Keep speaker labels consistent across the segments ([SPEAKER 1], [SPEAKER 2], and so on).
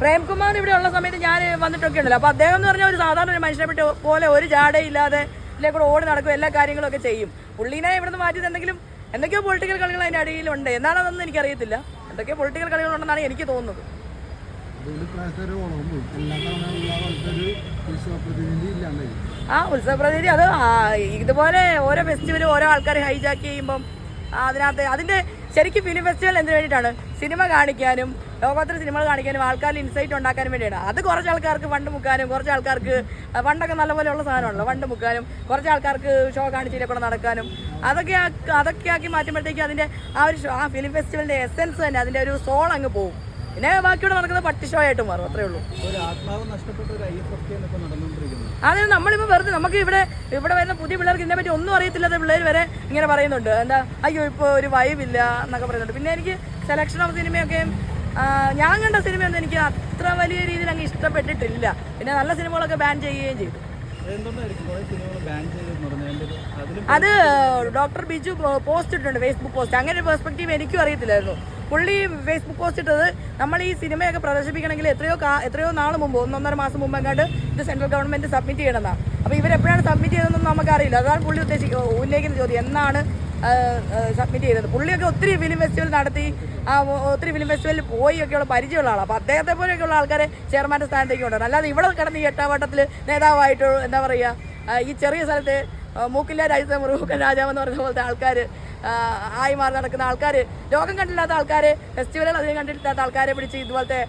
[SPEAKER 1] പ്രേംകുമാർ ഇവിടെ ഉള്ള സമയത്ത് ഞാൻ വന്നിട്ടൊക്കെ ഉണ്ടല്ലോ. അപ്പോൾ അദ്ദേഹം എന്ന് പറഞ്ഞാൽ ഒരു സാധാരണ ഒരു മനുഷ്യനെ പറ്റി പോലെ ഒരു ജാടയില്ലാതെ ഇതിലെ കൂടെ ഓടി നടക്കും എല്ലാ കാര്യങ്ങളും ഒക്കെ ചെയ്യും. പുള്ളീനെ ഇവിടുന്ന് മാറ്റി എന്തെങ്കിലും എന്തൊക്കെയോ പൊളിറ്റിക്കൽ കളികൾ അതിന്റെ അടിയിലുണ്ട്. എന്താണെന്നൊന്നും എനിക്കറിയത്തില്ല. എന്തൊക്കെയോ പൊളിറ്റിക്കൽ കളികളുണ്ടെന്നാണ് എനിക്ക് തോന്നുന്നത്. ആ ഉത്സവപ്രതിനിധി അത് ഇതുപോലെ ഓരോ ഫെസ്റ്റിവലും ഓരോ ആൾക്കാർ ഹൈജാക്ക് ചെയ്യുമ്പം അതിനകത്ത് അതിന്റെ ശരിക്കും ഫിലിം ഫെസ്റ്റിവൽ എന്തിനു വേണ്ടിയിട്ടാണ്? സിനിമ കാണിക്കാനും ലോകോത്തര സിനിമകൾ കാണിക്കാനും ആൾക്കാരിൽ ഇൻസൈറ്റ് ഉണ്ടാക്കാനും വേണ്ടിയാണ് അത് കുറച്ച് ആൾക്കാർക്ക് ഫണ്ട് മുക്കാനും കുറച്ച് ആൾക്കാർക്ക് ഫണ്ടൊക്കെ നല്ലപോലെയുള്ള സാധനമാണല്ലോ. ഫണ്ട് മുക്കാനും കുറച്ച് ആൾക്കാർക്ക് ഷോ കാണിച്ചില്ലേ കൂടെ നടക്കാനും. അതൊക്കെ അതൊക്കെ ആക്കി മാറ്റുമ്പോഴത്തേക്ക് അതിന്റെ ആ ഒരു ആ ഫിലിം ഫെസ്റ്റിവലിന്റെ എസെൻസ് തന്നെ അതിന്റെ ഒരു സോൾ അങ്ങ് പോകും പിന്നെ ബാക്കിയോടെ നടക്കുന്നത് പട്ടി ഷോ ആയിട്ട് മാറും അത്രേ ഉള്ളൂ. അതെ നമ്മളിപ്പോൾ വെറുതെ നമുക്ക് ഇവിടെ ഇവിടെ വരുന്ന പുതിയ പിള്ളേർക്ക് ഇതിനെ പറ്റി ഒന്നും അറിയത്തില്ലാത്ത പിള്ളേർ വരെ ഇങ്ങനെ പറയുന്നുണ്ട്. എന്താ അയ്യോ ഇപ്പോൾ ഒരു വൈബില്ല എന്നൊക്കെ പറയുന്നുണ്ട്. പിന്നെ എനിക്ക് സെലക്ഷൻ ഓഫ് സിനിമയൊക്കെ ഞാൻ കണ്ട സിനിമയൊന്നും എനിക്ക് അത്ര വലിയ രീതിയിൽ അങ്ങ് ഇഷ്ടപ്പെട്ടിട്ടില്ല. പിന്നെ നല്ല സിനിമകളൊക്കെ ബാൻ ചെയ്യുകയും ചെയ്തു. അത് ഡോക്ടർ ബിജു പോസ്റ്റ് ഇട്ടിട്ടുണ്ട് ഫേസ്ബുക്ക് പോസ്റ്റ്. അങ്ങനെ ഒരു പെർസ്പെക്റ്റീവ് എനിക്കും അറിയത്തില്ലായിരുന്നു. പുള്ളി ഫേസ്ബുക്ക് പോസ്റ്റ് ഇട്ടത് നമ്മൾ ഈ സിനിമയൊക്കെ പ്രദർശിപ്പിക്കണമെങ്കിൽ എത്രയോ എത്രയോ നാൾ മുമ്പ് ഒന്നൊന്നര മാസം മുമ്പ് എങ്ങാണ്ട് ഇത് സെൻട്രൽ ഗവൺമെന്റ് സബ്മിറ്റ് ചെയ്യണമെന്നാണ് അപ്പോൾ ഇവരെപ്പോഴാണ് സബ്മിറ്റ് ചെയ്തതെന്നൊന്നും നമുക്കറിയില്ല. അതാണ് പുള്ളി ഉദ്ദേശി ഉന്നയിക്കുന്ന ചോദ്യം. എന്നാണ് സബ്മിറ്റ് ചെയ്തത്? പുള്ളിയൊക്കെ ഒത്തിരി ഫിലിം ഫെസ്റ്റിവൽ നടത്തി ഒത്തിരി ഫിലിം ഫെസ്റ്റിവലിൽ പോയി ഒക്കെയുള്ള പരിചയമുള്ള ആളാണ് അപ്പോൾ അദ്ദേഹത്തെ പോലെയൊക്കെയുള്ള ആൾക്കാരെ ചെയർമാന്റെ സ്ഥാനത്തേക്ക് കൊണ്ടുവരണം. അല്ലാതെ ഇവിടെ കിടന്ന് ഈ എട്ടാവട്ടത്തിൽ നേതാവായിട്ട് എന്താ പറയുക ഈ ചെറിയ സ്ഥലത്ത് മൂക്കില്ല രാജ്യത്തെ മുറുകൂക്കൻ രാജാവെന്ന് പറഞ്ഞ പോലത്തെ ആൾക്കാർ ആയി മാറി നടക്കുന്ന ആൾക്കാർ ലോകം കണ്ടില്ലാത്ത ആൾക്കാർ ഫെസ്റ്റിവലുകൾ അധികം കണ്ടിട്ടില്ലാത്ത ആൾക്കാരെ പിടിച്ച് ഇതുപോലത്തെ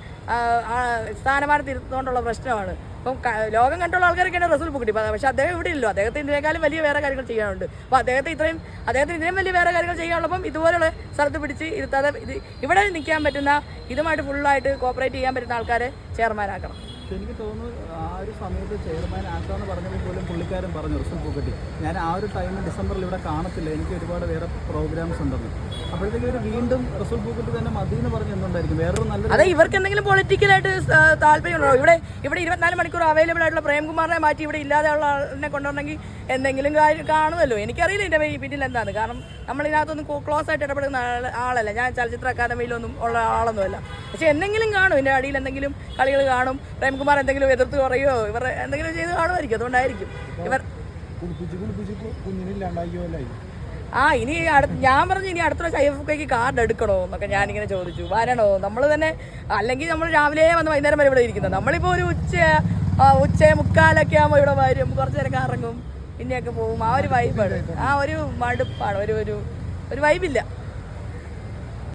[SPEAKER 1] സ്ഥാനമാനത്തിൽ ഇരുത്തുകൊണ്ടുള്ള പ്രശ്നമാണ്. അപ്പം ലോകം കണ്ടുള്ള ആൾക്കാരൊക്കെയാണ് റസൂൽ ബുക്കിട്ടി പക്ഷേ അദ്ദേഹം ഇവിടെ ഇല്ലല്ലോ. അദ്ദേഹത്തിന് ഇതിനേക്കാളും വലിയ വേറെ കാര്യങ്ങൾ ചെയ്യാനുണ്ട്. അപ്പോൾ അദ്ദേഹത്തെ ഇത്രയും അദ്ദേഹത്തിന് ഇതിനും വലിയ വേറെ കാര്യങ്ങൾ ചെയ്യാനുള്ളപ്പം ഇതുപോലുള്ള സ്ഥലത്ത് പിടിച്ച് ഇരുത്താതെ ഇത് ഇവിടെ നിൽക്കാൻ പറ്റുന്ന ഇതുമായിട്ട് ഫുള്ളായിട്ട് കോപ്പറേറ്റ് ചെയ്യാൻ പറ്റുന്ന ആൾക്കാരെ ചെയർമാനാക്കണം
[SPEAKER 2] പക്ഷെ എനിക്ക് തോന്നുന്നു ആ ഒരു സമയത്ത് ചെയർമാൻ ആക്കാന്ന് പറഞ്ഞപ്പോൾ പോലും പുള്ളിക്കാരൻ പറഞ്ഞു റിസൾട്ട് പൂക്കട്ടി ഞാൻ ആ ഒരു ടൈം ഡിസംബറിൽ ഇവിടെ കാണത്തില്ല എനിക്ക് ഒരുപാട് വേറെ പ്രോഗ്രാംസ് ഉണ്ടെന്ന്. അപ്പോഴത്തേക്ക് വീണ്ടും റിസൾട്ട് പൂക്കട്ടി തന്നെ മതി എന്ന് പറഞ്ഞ് എന്തുണ്ടായിരിക്കും വേറൊരു നല്ല
[SPEAKER 1] അതെ ഇവർക്ക് എന്തെങ്കിലും പൊളിറ്റിക്കലായിട്ട് താല്പര്യമുണ്ടോ? ഇവിടെ ഇവിടെ ഇരുപത്തിനാല് മണിക്കൂർ അവൈലബിൾ ആയിട്ടുള്ള പ്രേംകുമാറിനെ മാറ്റി ഇവിടെ ഇല്ലാതെ ഉള്ള ആളിനെ കൊണ്ടുവരണമെങ്കിൽ എന്തെങ്കിലും കാര്യം കാണുമല്ലോ. എനിക്കറിയില്ല എന്റെ പിന്നിൽ എന്താണ് കാരണം നമ്മളിതിനകത്തൊന്നും ക്ലോസ് ആയിട്ട് ഇടപെടുന്ന ആളല്ല. ഞാൻ ചലച്ചിത്ര അക്കാദമിയിലൊന്നും ഉള്ള ആളൊന്നുമല്ല. പക്ഷെ എന്തെങ്കിലും കാണും. എന്റെ അടിയിൽ എന്തെങ്കിലും കളികൾ കാണും. പ്രേംകുമാർ എന്തെങ്കിലും എതിർത്ത് പറയോ ഇവർ എന്തെങ്കിലും ചെയ്ത് കാണുമായിരിക്കും അതുകൊണ്ടായിരിക്കും. ഇവർ ആ ഇനി അടുത്ത് ഞാൻ പറഞ്ഞു ഇനി അടുത്ത പ്രാവശ്യം ഐ എഫ് കെക്ക് കാർഡ് എടുക്കണോ എന്നൊക്കെ ഞാനിങ്ങനെ ചോദിച്ചു. വരണോ? നമ്മൾ തന്നെ അല്ലെങ്കിൽ നമ്മൾ രാവിലെ വന്ന് വൈകുന്നേരം വരെ ഇവിടെ ഇരിക്കുന്നത് നമ്മളിപ്പോൾ ഒരു ഉച്ച ഉച്ച മുക്കാലൊക്കെ ആകുമ്പോൾ ഇവിടെ വരും. കുറച്ച് നേരം കറങ്ങും. പിന്നെയൊക്കെ പോകും ആ ഒരു വൈബാണ് ആ ഒരു മടുപ്പാണ്. ഒരു ഒരു ഒരു വൈബില്ല